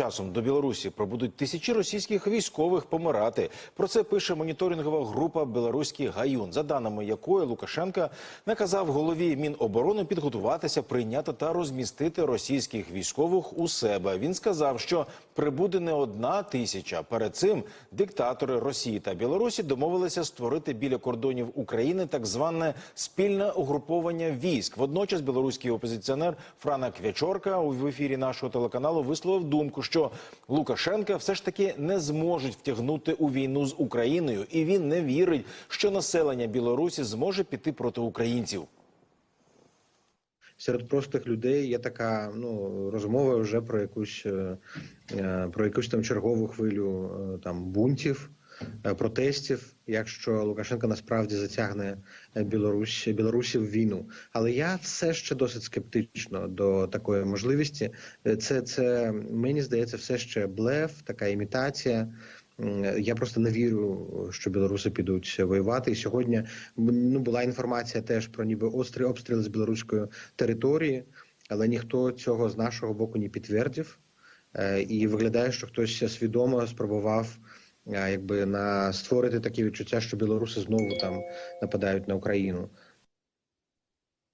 часом до Білорусі пробудуть тисячі російських військових помирати. Про це пише моніторингова група Білоруський гаюн, за даними якої Лукашенка наказав голові Міноборони підготуватися, прийняти та розмістити російських військових у себе. Він сказав, що прибуде не одна тисяча. Перед цим диктатори Росії та Білорусі домовилися створити біля кордонів України так зване спільне угруповання військ. Водночас білоруський опозиціонер Франа Квячорка у ефірі нашого телеканалу висловив думку, що Лукашенка все ж таки не зможуть втягнути у війну з Україною, і він не вірить, що населення Білорусі зможе піти проти українців. серед простих людей є така ну розмова вже про якусь е, е, про якусь там чергову хвилю е, там бунтів, протестів, якщо Лукашенко насправді затягне е, Білорусь Білорусі в війну. Але я все ще досить скептично до такої можливості. Е, Це це мені здається, все ще блеф, така імітація. Я просто не вірю, що білоруси підуть воювати. І сьогодні ну була інформація теж про ніби острий обстріл з білоруської території, але ніхто цього з нашого боку не підтвердив. Е, І виглядає, що хтось свідомо спробував е, якби на створити таке відчуття, що білоруси знову там нападають на Україну.